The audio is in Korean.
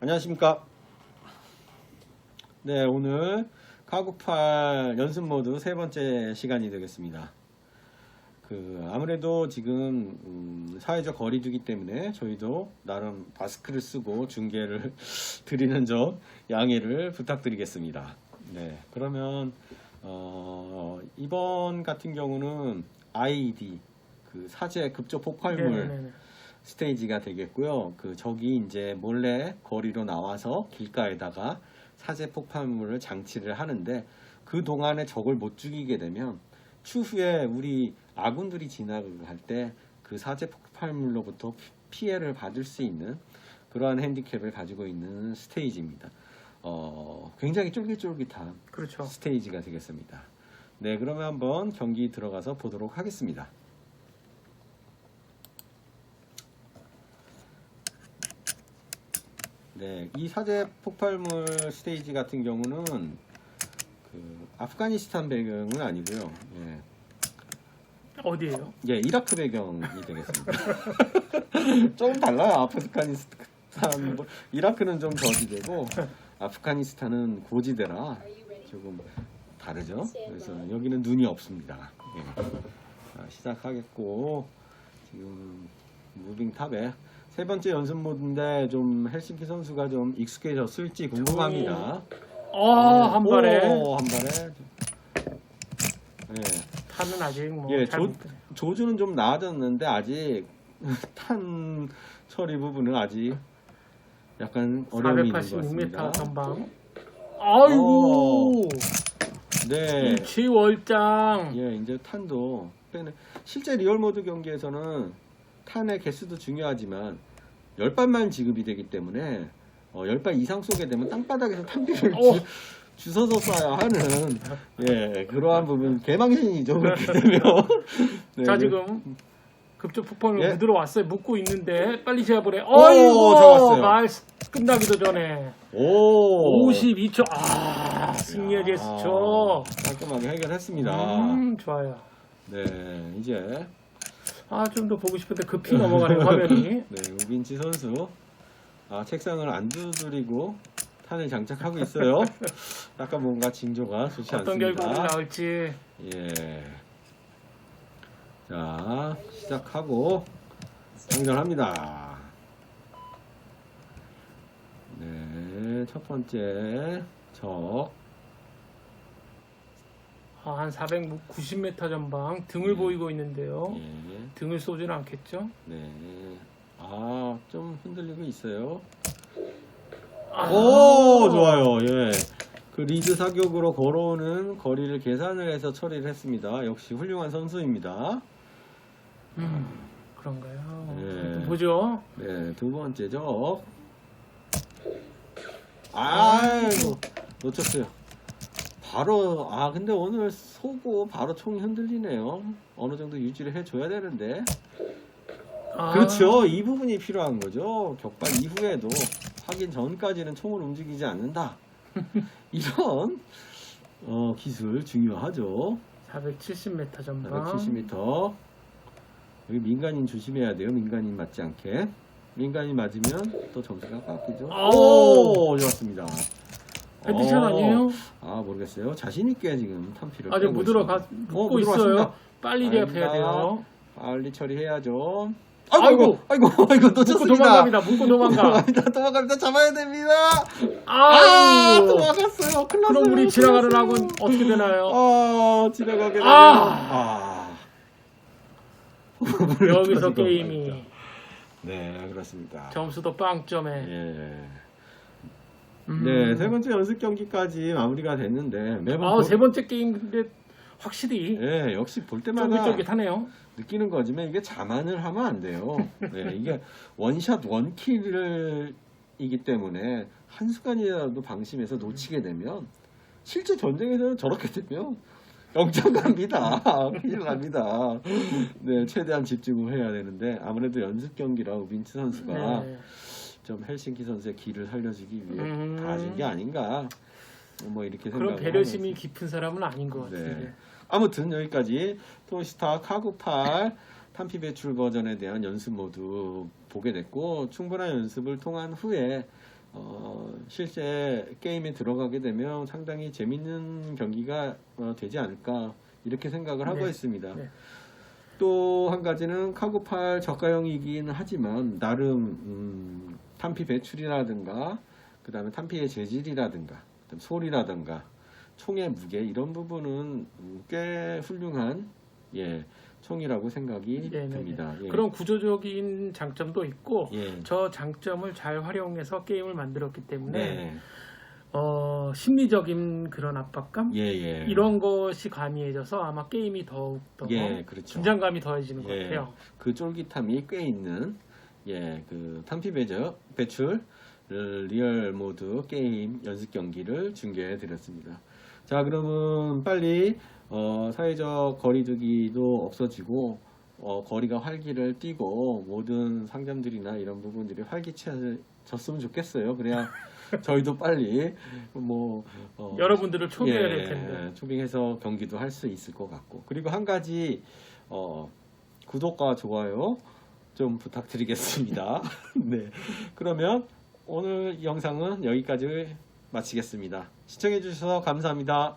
안녕하십니까. 네, 오늘 카구팔 연습 모드 세 번째 시간이 되겠습니다. 그, 아무래도 지금, 음, 사회적 거리두기 때문에 저희도 나름 마스크를 쓰고 중계를 드리는 점 양해를 부탁드리겠습니다. 네, 그러면, 어, 이번 같은 경우는 IED, 그 사제 급조 폭발물 네네네. 스테이지가 되겠고요. 그 저기 이제 몰래 거리로 나와서 길가에다가 사제 폭발물을 장치를 하는데 그 동안에 적을 못 죽이게 되면 추후에 우리 아군들이 지나갈 때그 사제 폭발물로부터 피- 피해를 받을 수 있는 그러한 핸디캡을 가지고 있는 스테이지입니다. 어, 굉장히 쫄깃쫄깃한 그렇죠. 스테이지가 되겠습니다. 네, 그러면 한번 경기 들어가서 보도록 하겠습니다. 네, 이 사제 폭발물 스테이지 같은 경우는 그 아프가니스탄 배경은 아니고요. 예, 어디예요? 예, 이라크 배경이 되겠습니다. 조금 달라요. 아프가니스탄, 뭐, 이라크는 좀 저지대고 아프가니스탄은 고지대라 조금 다르죠. 그래서 여기는 눈이 없습니다. 예. 자, 시작하겠고 지금 무빙 탑에 세 번째 연습 모드인데 좀 헬싱키 선수가 좀 익숙해졌을지 궁금합니다. 아, 한 발에 오, 한 발에. 예. 타는 아직 뭐 예, 잘 조- 못- 조주는 좀 나아졌는데 아직 탄 처리 부분은 아직 약간 어려움이 있는 것 486m 같습니다. 전방. 아이고 네, 일치월장. 예, 이제 탄도 빼는- 실제 리얼 모드 경기에서는 탄의 개수도 중요하지만 열 발만 지급이 되기 때문에 어, 열발 이상 쏘게 되면 땅바닥에서 탄비를 어. 주, 주워서 쏴야 하는 예 그러한 부분 개망신이죠 그렇게 되면 네, 자 지금 급조 폭발로 예. 묻으러 왔어요. 묻고 있는데 빨리 제압을 해. 잡았어요. 말 끝나기도 전에 오 52초. 아 승리의 제스처. 아, 깔끔하게 해결했습니다. 음 좋아요. 네, 이제 아 좀 더 보고 싶은데 급히 넘어가는 화면이. 네, 우빈치 선수 아, 책상을 안 두드리고 탄을 장착하고 있어요. 약간 뭔가 징조가 좋지 어떤 않습니다. 결과가 나올지. 예. 자, 시작하고 장전합니다. 네, 첫 번째 적. 아, 한 490m 전방 등을 예. 보이고 있는데요. 예. 등을 쏘지는 않겠죠? 네. 아, 좀 흔들리고 있어요. 아, 오, 좋아요. 예. 그 리드 사격으로 걸어오는 거리를 계산을 해서 처리를 했습니다. 역시 훌륭한 선수입니다. 음, 그런가요? 예. 보죠. 네, 두 번째죠. 아이고, 놓쳤어요. 바로, 아, 근데 오늘 쏘고 바로 총이 흔들리네요. 어느 정도 유지를 해줘야 되는데. 아, 그렇죠. 이 부분이 필요한 거죠. 격발 이후에도 확인 전까지는 총을 움직이지 않는다. 이런 어, 기술 중요하죠. 470m 전방. 470m. 여기 민간인 조심해야 돼요. 민간인 맞지 않게. 민간인 맞으면 또 점수가 깎이죠. 오! 오, 좋았습니다. 어, 아니에요? 아, 모르겠어요. 자신 있게 지금 탄피를 아직 묻으러. 가 어, 묻고 묻으러 있어요. 왔습니다. 빨리 아닙니다. 돼요. 빨리 처리해야죠. 아이고! 아이고, 아이고, 아이고, 묻고 놓쳤습니다. 도망갑니다. 묻고 도망가. 도망갑니다. 도망갑니다. 잡아야 됩니다. 아, 아유. 도망갔어요. 큰일 났어요. 그럼 우리 지나가는 큰일 학은 났어요. 어떻게 되나요? 아, 지나가게 되면 아. 아. 여기서 게임이 네, 그렇습니다. 점수도 빵점에. 예. 음. 네, 세 번째 연습 경기까지 마무리가 됐는데 매번 아, 볼- 세 번째 게임인데 확실히 예, 역시 볼 때마다 쫄깃쫄깃하네요. 느끼는 거지만 이게 자만을 하면 안 돼요. 네, 이게 원샷 원킬을 이기 때문에 한 순간이라도 방심해서 놓치게 되면 실제 전쟁에서는 저렇게 되면 영장 갑니다. 큰일 납니다. 네, 최대한 집중을 해야 되는데 아무래도 연습 경기라 우빈츠 선수가 네. 좀 헬싱키 선수의 길을 살려주기 위해 음. 다 하신 게 아닌가 뭐 이렇게 그런 생각을 배려심이 하면서. 깊은 사람은 아닌 것 같은데. 네. 아무튼 여기까지 토시타 카구8 탄피 배출 버전에 대한 연습 모두 보게 됐고 충분한 연습을 통한 후에 어, 실제 게임에 들어가게 되면 상당히 재밌는 경기가 어, 되지 않을까 이렇게 생각을 하고 네. 있습니다. 네. 또한 가지는 카고팔 저가형이긴 하지만 나름 음, 탄피 배출이라든가 그 다음에 탄피의 재질이라든가 소리라든가 총의 무게 이런 부분은 음, 꽤 훌륭한 예 총이라고 생각이 네, 네, 듭니다. 예. 그런 구조적인 장점도 있고 예. 저 장점을 잘 활용해서 게임을 만들었기 때문에 네. 어, 심리적인 그런 압박감 예, 예. 이런 것이 가미해져서 아마 게임이 더욱 더 예, 그렇죠. 긴장감이 더해지는 것 예. 같아요. 그 쫄깃함이 꽤 있는 예, 그 탄피 배저, 배출 리얼 모드 게임 연습 경기를 중계해 드렸습니다. 자, 그러면 빨리 어, 사회적 거리두기도 없어지고 어, 거리가 활기를 띠고 모든 상점들이나 이런 부분들이 활기차졌으면 좋겠어요. 그래야 저희도 빨리 뭐 어, 여러분들을 초대해야 예, 될 텐데. 초빙해서 경기도 할 수 있을 것 같고 그리고 한 가지 어, 구독과 좋아요 좀 부탁드리겠습니다. 네, 그러면 오늘 영상은 여기까지 마치겠습니다. 시청해 주셔서 감사합니다.